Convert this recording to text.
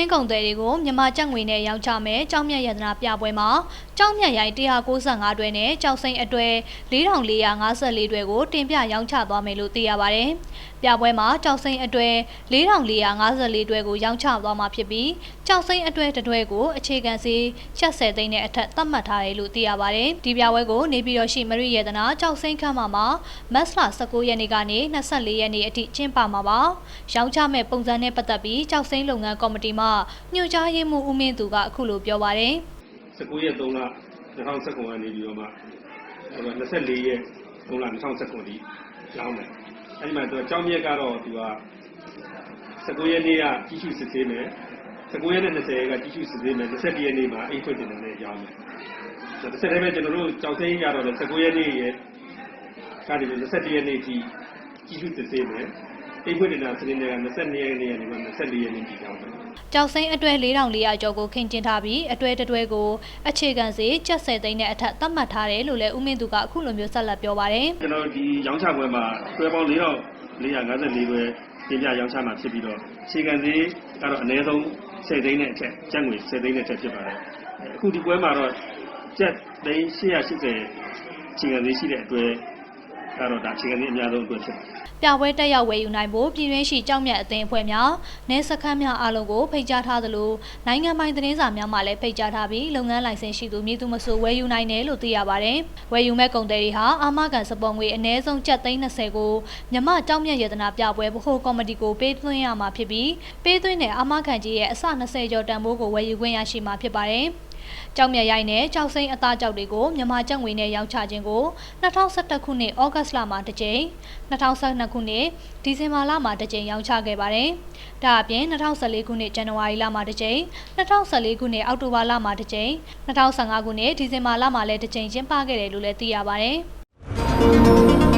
င်းကုန်သည်တွေကိုမြန်မာကျပ်ငွေနဲ့ရောင်းချမယ်ကြောင်းမြတ်ရတနာပြပွဲမှာကြောင်းမြတ်ရိုင်195တွဲနဲ့ကြောက်စိမ့်အတွဲ4454တွဲကိုတင်ပြရောင်းချသွားမယ်လို့သိရပါတယ်။ပြပွဲမှာကြောက်စိမ့်အတွဲ4454တွဲကိုရောင်းချသွားမှာဖြစ်ပြီးကြောက်စိမ့်အတွဲတစ်တွဲကိုအခြေခံစီ70သိန်းနဲ့အထက်သတ်မှတ်ထားတယ်လို့သိရပါတယ်။ဒီပြပွဲကိုနေပြည်တော်ရှိမရိရတနာကြောက်စိမ့်ခမ်းမှာမှာမတ်လ19ရက်နေ့ကနေ24ရက်နေ့အထိကျင်းပမှာပါ။ရောင်းချမဲ့ပုံစံနဲ့ပတ်သက်ပြီးကြောက်စိမ့်လုပ်ငန်းကော်မတီမှညွှန်ကြားရေးမှူးဦးမင်းသူကအခုလိုပြောပါတယ် 19ရက်3လ2019ကနေပြီးတော့မှဟို24ရက်3လ2019ဒီရောင်းမယ်အဲဒီမှာသူအကြောင်းမြက်ကတော့သူက19ရက်နေ့ကကြီးစုစစ်သေးမယ်19ရက်နဲ့20ရက်ကကြီးစုစစ်သေးမယ်21ရက်နေ့မှာအိတ်ဖွင့်တင်တယ်နဲ့ရောင်းမယ်ဆိုတော့တစ်ဆက်တည်းပဲကျွန်တော်တို့ကြောက်စိမ်းရတော့19ရက်နေ့ရဲ့ကနေပြီး21ရက်နေ့ကြီးကြီးစုစစ်သေးမယ် အိတ်ဖွင့်တင်တာစနေနေ့က22ရက်နေ့ကနေမှ24ရက်နေ့ကြီးရောင်းမယ်။ကြောက်စိမ့်အတွဲ4400ကျော်ကိုခင်းကျင်းထားပြီးအတွဲတစ်တွဲကိုအခြေခံစီ70သိန်းနဲ့အထက်သတ်မှတ်ထားတယ်လို့လည်းဦးမင်းသူကအခုလိုမျိုးဆက်လက်ပြောပါတယ်ကျွန်တော်ဒီရောင်းချပွဲမှာတွဲပေါင်း4454ပဲတင်ပြရောင်းချမှာဖြစ်ပြီးတော့အခြေခံသေးကတော့အနည်းဆုံး10သိန်းနဲ့အထက်ကျပ်ငွေ10သိန်းနဲ့အထက်ဖြစ်ပါတယ်အခုဒီပွဲမှာတော့ကျပ်သိန်း880အခြေခံသေးရှိတဲ့အတွ က်ကတော့ဒါအခြေခံသေးအများဆုံးအတွက်ဖြစ်ပါတယ်။ပြပွဲတက်ရောက်ဝယ်ယူနိုင်ဖို့ပြည်တွင်းရှိကြောက်မြတ်အသင်းအဖွဲ့များနေစခန်းများအားလုံးကိုဖိတ်ကြားထားသလိုနိုင်ငံပိုင်သတင်းစာများမှလည်းဖိတ်ကြားထားပြီးလုပ်ငန်းလိုင်စင်ရှိသူမည်သူမဆိုဝယ်ယူနိုင်တယ်လို့သိရပါတယ်။ဝယ်ယူမဲ့ကုန်သည်တွေဟာအာမခံစပေါ်ငွေအနည်းဆုံးကျပ်သိန်း20ကိုမြမကြောက်မြတ်ရတနာပြပွဲဗဟိုကော်မတီကိုပေးသွင်းရမှာဖြစ်ပြီးပေးသွင်းတဲ့အာမခံကြီးရဲ့အစ20ကျော်တန်ဖိုးကိုဝယ်ယူခွင့်ရရှိမှာဖြစ်ပါတယ်။ကြောက်မြတ်ရိုက်နဲ့ကြောက်စိမ့်အသားကြောက်တွေကိုမြန်မာကျပ်ငွေနဲ့ရောင်းချခြင်းကို2011ခုနှစ်ဩဂတ်လမှာတစ်ကြိမ်2012ခုနှစ်ဒီဇင်ဘာလမှာတစ်ကြိမ်ရောင်းချခဲ့ပါတယ်။ဒါအပြင်2014ခုနှစ်ဇန်နဝါရီလမှာတစ်ကြိမ်2014ခုနှစ်အောက်တိုဘာလမှာတစ်ကြိမ်2015ခုနှစ်ဒီဇင်ဘာလမှာလည်းတစ်ကြိမ်ကျင်းပခဲ့တယ်လို့လည်းသိရပါတယ်။